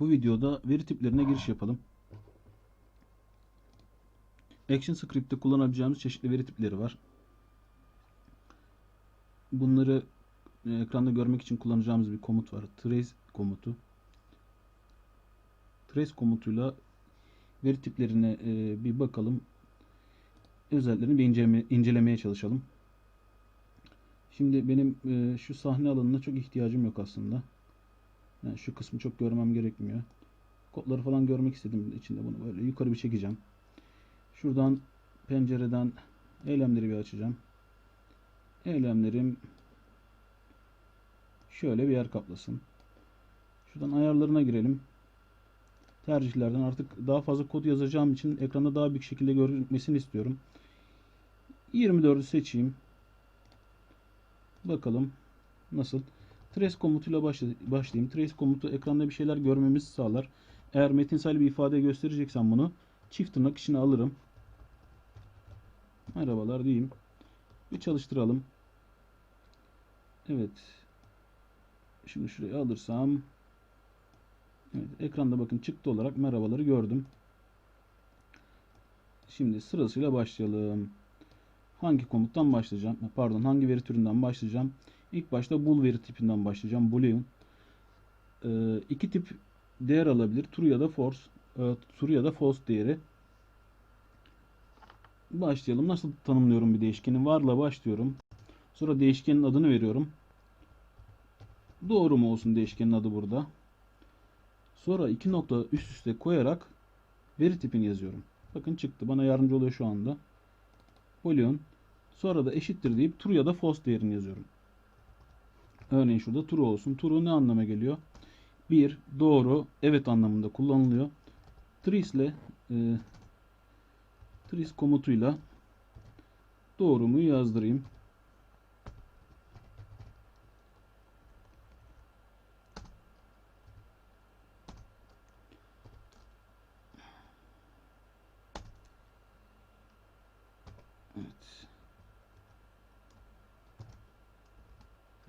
Bu videoda veri tiplerine giriş yapalım. Action Script'te kullanabileceğimiz çeşitli veri tipleri var. Bunları e, ekranda görmek için kullanacağımız bir komut var. Trace komutu. Trace komutuyla veri tiplerine e, bir bakalım. Özelliklerini bir inceleme, incelemeye çalışalım. Şimdi benim e, şu sahne alanına çok ihtiyacım yok aslında. Yani şu kısmı çok görmem gerekmiyor. Kodları falan görmek istedim içinde bunu böyle yukarı bir çekeceğim. Şuradan pencereden eylemleri bir açacağım. Eylemlerim şöyle bir yer kaplasın. Şuradan ayarlarına girelim. Tercihlerden artık daha fazla kod yazacağım için ekranda daha büyük şekilde görünmesini istiyorum. 24'ü seçeyim. Bakalım nasıl. Trace komutuyla başlayayım. Trace komutu ekranda bir şeyler görmemizi sağlar. Eğer metinsel bir ifade göstereceksem bunu çift tırnak içine alırım. Merhabalar diyeyim. Bir çalıştıralım. Evet. Şimdi şuraya alırsam Evet, ekranda bakın çıktı olarak merhabaları gördüm. Şimdi sırasıyla başlayalım. Hangi komuttan başlayacağım? Pardon, hangi veri türünden başlayacağım? İlk başta bool veri tipinden başlayacağım. Boolean. Ee, iki tip değer alabilir. True ya da false. E, true ya da false değeri. Başlayalım. Nasıl tanımlıyorum bir değişkeni? Varla başlıyorum. Sonra değişkenin adını veriyorum. Doğru mu olsun değişkenin adı burada? Sonra iki nokta üst üste koyarak veri tipini yazıyorum. Bakın çıktı. Bana yardımcı oluyor şu anda. Boolean. Sonra da eşittir deyip true ya da false değerini yazıyorum. Örneğin şurada true olsun. True ne anlama geliyor? 1. Doğru. Evet anlamında kullanılıyor. Trace ile e, trace komutuyla doğru mu yazdırayım. Evet.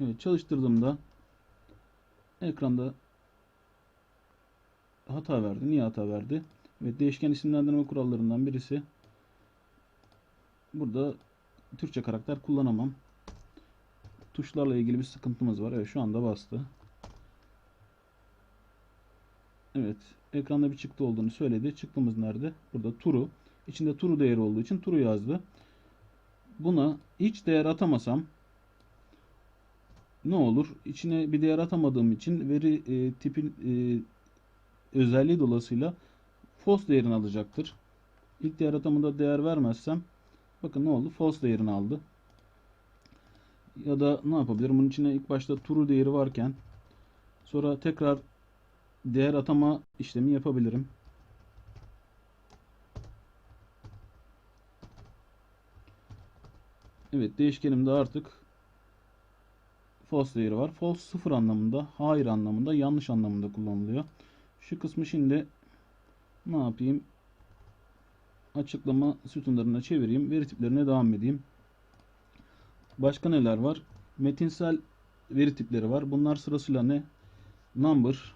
Evet çalıştırdığımda ekranda hata verdi. Niye hata verdi? Evet değişken isimlendirme kurallarından birisi burada Türkçe karakter kullanamam. Tuşlarla ilgili bir sıkıntımız var. Evet şu anda bastı. Evet ekranda bir çıktı olduğunu söyledi. Çıktımız nerede? Burada true. İçinde true değeri olduğu için true yazdı. Buna hiç değer atamasam ne olur? İçine bir değer atamadığım için veri e, tipin e, özelliği dolayısıyla false değerini alacaktır. İlk değer atamında değer vermezsem bakın ne oldu? False değerini aldı. Ya da ne yapabilirim? Bunun içine ilk başta true değeri varken sonra tekrar değer atama işlemi yapabilirim. Evet değişkenimde artık false değeri var. False sıfır anlamında, hayır anlamında, yanlış anlamında kullanılıyor. Şu kısmı şimdi ne yapayım? Açıklama sütunlarına çevireyim. Veri tiplerine devam edeyim. Başka neler var? Metinsel veri tipleri var. Bunlar sırasıyla ne? Number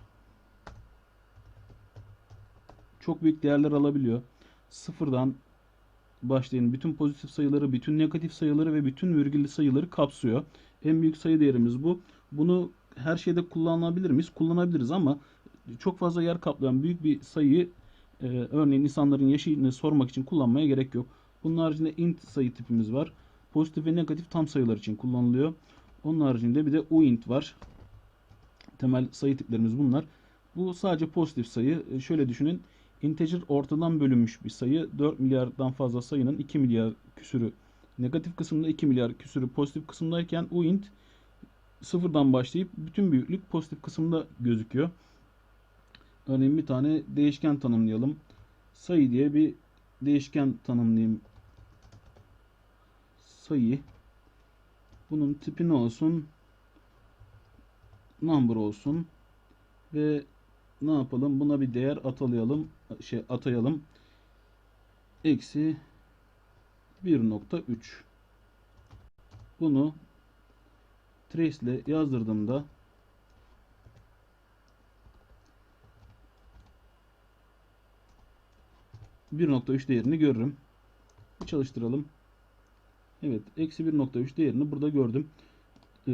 çok büyük değerler alabiliyor. Sıfırdan başlayın. Bütün pozitif sayıları, bütün negatif sayıları ve bütün virgüllü sayıları kapsıyor. En büyük sayı değerimiz bu. Bunu her şeyde kullanabilir miyiz? Kullanabiliriz ama çok fazla yer kaplayan büyük bir sayıyı e, örneğin insanların yaşını sormak için kullanmaya gerek yok. Bunun haricinde int sayı tipimiz var. Pozitif ve negatif tam sayılar için kullanılıyor. Onun haricinde bir de uint var. Temel sayı tiplerimiz bunlar. Bu sadece pozitif sayı. E, şöyle düşünün. Integer ortadan bölünmüş bir sayı. 4 milyardan fazla sayının 2 milyar küsürü negatif kısımda 2 milyar küsürü pozitif kısımdayken uint sıfırdan başlayıp bütün büyüklük pozitif kısımda gözüküyor. Örneğin bir tane değişken tanımlayalım. Sayı diye bir değişken tanımlayayım. Sayı. Bunun tipi ne olsun? Number olsun. Ve ne yapalım? Buna bir değer atalayalım. Şey atayalım. Eksi 1.3 bunu trace ile yazdırdığımda %1.3 değerini görürüm. Bir çalıştıralım. Evet. Eksi 1.3 değerini burada gördüm. Ee,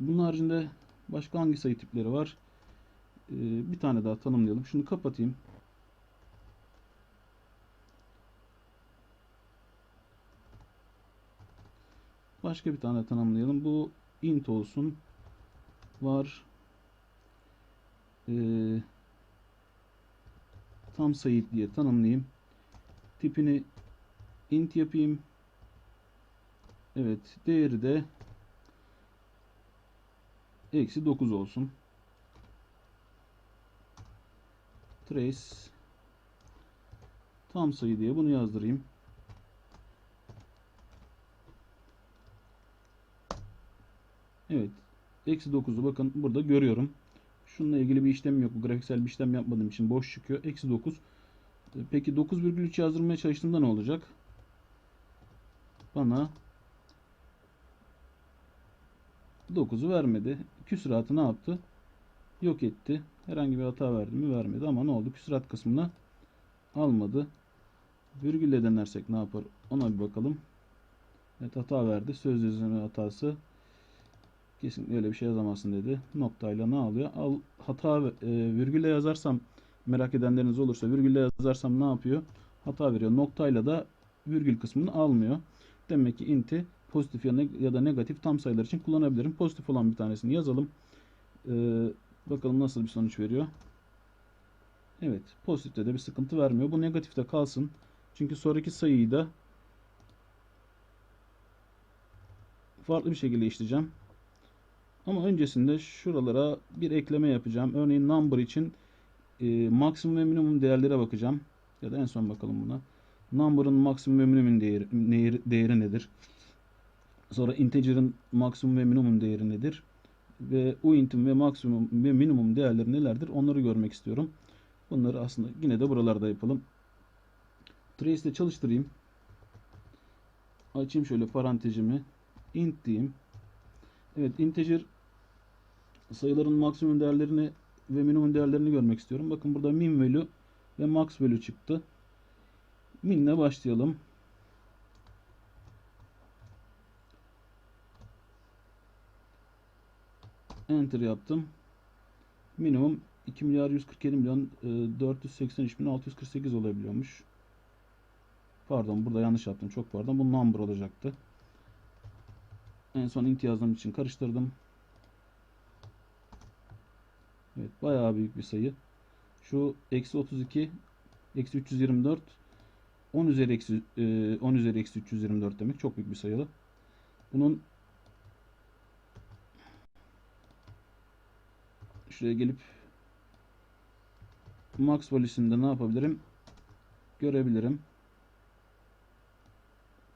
bunun haricinde başka hangi sayı tipleri var? Ee, bir tane daha tanımlayalım. Şunu kapatayım. Başka bir tane tanımlayalım. Bu int olsun. Var. Ee, tam sayı diye tanımlayayım. Tipini int yapayım. Evet. Değeri de eksi 9 olsun. Trace tam sayı diye bunu yazdırayım. Evet. Eksi 9'u bakın burada görüyorum. Şununla ilgili bir işlem yok. Bu grafiksel bir işlem yapmadığım için boş çıkıyor. Eksi 9. E, Peki 9,3 yazdırmaya çalıştığımda ne olacak? Bana 9'u vermedi. Küsuratı ne yaptı? Yok etti. Herhangi bir hata verdi mi? Vermedi ama ne oldu? Küsurat kısmına almadı. Virgülle denersek ne yapar? Ona bir bakalım. Evet hata verdi. Söz yazımı hatası. Kesinlikle öyle bir şey yazamazsın dedi. Noktayla ne alıyor? Al, hata e, virgülle yazarsam merak edenleriniz olursa virgülle yazarsam ne yapıyor? Hata veriyor. Noktayla da virgül kısmını almıyor. Demek ki inti pozitif ya, ya da negatif tam sayılar için kullanabilirim. Pozitif olan bir tanesini yazalım. Ee, bakalım nasıl bir sonuç veriyor. Evet. Pozitifte de bir sıkıntı vermiyor. Bu negatifte kalsın. Çünkü sonraki sayıyı da farklı bir şekilde işleyeceğim. Ama öncesinde şuralara bir ekleme yapacağım. Örneğin number için e, maksimum ve minimum değerlere bakacağım. Ya da en son bakalım buna. Number'ın maksimum ve minimum değeri, değeri, değeri nedir? Sonra integer'ın maksimum ve minimum değeri nedir? Ve uint'in ve maksimum ve minimum değerleri nelerdir? Onları görmek istiyorum. Bunları aslında yine de buralarda yapalım. Trace ile çalıştırayım. Açayım şöyle parantezimi. int diyeyim. Evet integer sayıların maksimum değerlerini ve minimum değerlerini görmek istiyorum. Bakın burada min value ve max value çıktı. Min ile başlayalım. Enter yaptım. Minimum 2 milyar 147 milyon e, 483 bin 648 olabiliyormuş. Pardon burada yanlış yaptım. Çok pardon. Bu number olacaktı. En son int için karıştırdım. Evet bayağı büyük bir sayı. Şu eksi 32 eksi 324 10 üzeri eksi e, 10 üzeri eksi 324 demek. Çok büyük bir sayılı. Bunun şuraya gelip max valüsünde ne yapabilirim? Görebilirim.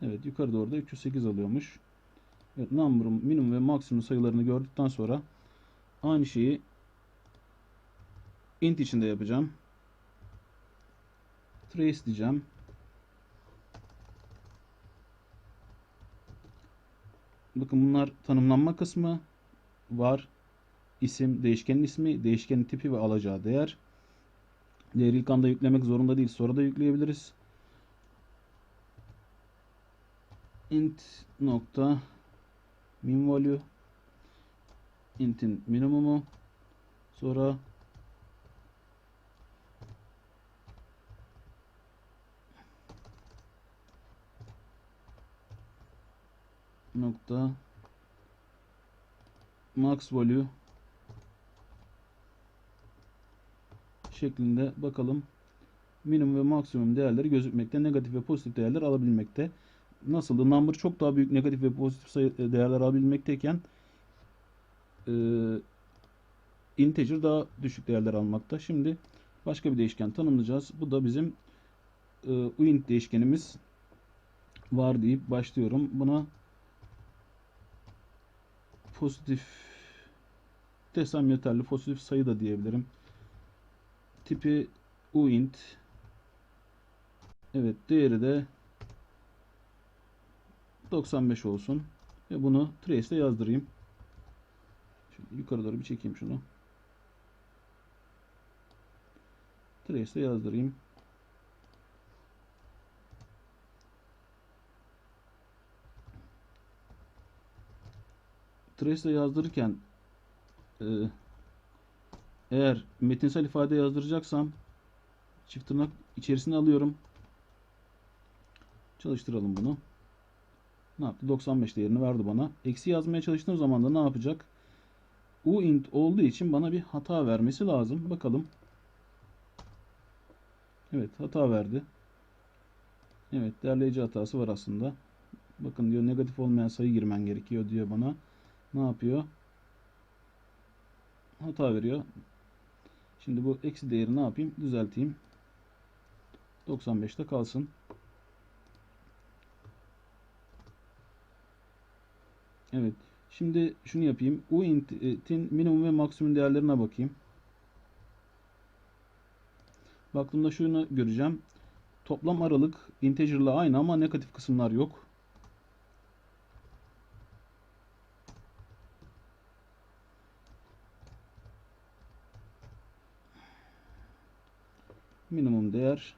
Evet yukarı doğru da 308 alıyormuş. Evet, number, minimum ve maksimum sayılarını gördükten sonra aynı şeyi int içinde yapacağım. Trace diyeceğim. Bakın bunlar tanımlanma kısmı var. İsim, değişkenin ismi, değişkenin tipi ve alacağı değer. Değeri ilk anda yüklemek zorunda değil. Sonra da yükleyebiliriz. int nokta min value int'in minimumu sonra nokta max value şeklinde bakalım. Minimum ve maksimum değerleri gözükmekte negatif ve pozitif değerler alabilmekte nasıldı? Number çok daha büyük negatif ve pozitif sayı e, değerler alabilmekteyken e, integer daha düşük değerler almakta. Şimdi başka bir değişken tanımlayacağız. Bu da bizim e, uint değişkenimiz var deyip başlıyorum. Buna pozitif desem yeterli. Pozitif sayı da diyebilirim. Tipi uint Evet değeri de 95 olsun. Ve bunu trace'de yazdırayım. Şimdi yukarı doğru bir çekeyim şunu. Trace'de yazdırayım. Trace'de yazdırırken e, eğer metinsel ifade yazdıracaksam çift tırnak içerisine alıyorum. Çalıştıralım bunu. Ne yaptı? 95 değerini verdi bana. Eksi yazmaya çalıştığım zaman da ne yapacak? uint olduğu için bana bir hata vermesi lazım. Bakalım. Evet hata verdi. Evet derleyici hatası var aslında. Bakın diyor negatif olmayan sayı girmen gerekiyor diyor bana. Ne yapıyor? Hata veriyor. Şimdi bu eksi değeri ne yapayım? Düzelteyim. 95'te kalsın. Evet. Şimdi şunu yapayım. uint'in minimum ve maksimum değerlerine bakayım. Baktığımda şunu göreceğim. Toplam aralık integer'la aynı ama negatif kısımlar yok. Minimum değer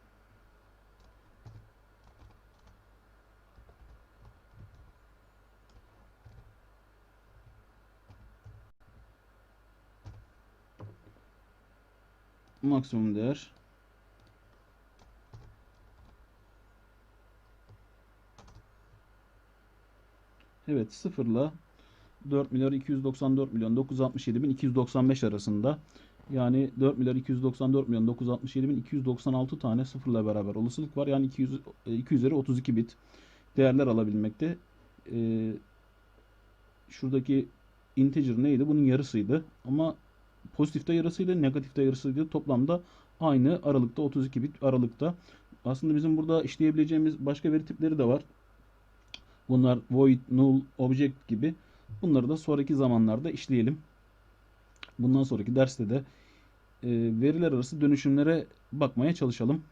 maksimum değer Evet sıfırla 4 milyar 294 milyon 967 bin 295 arasında yani 4 milyar 294 milyon 967 bin 296 tane sıfırla beraber olasılık var. Yani 200, 2 üzeri 32 bit değerler alabilmekte. Ee, şuradaki integer neydi? Bunun yarısıydı. Ama pozitifte yarısıydı, negatifte yarısıydı. Toplamda aynı aralıkta 32 bit aralıkta. Aslında bizim burada işleyebileceğimiz başka veri tipleri de var. Bunlar void, null, object gibi. Bunları da sonraki zamanlarda işleyelim. Bundan sonraki derste de e, veriler arası dönüşümlere bakmaya çalışalım.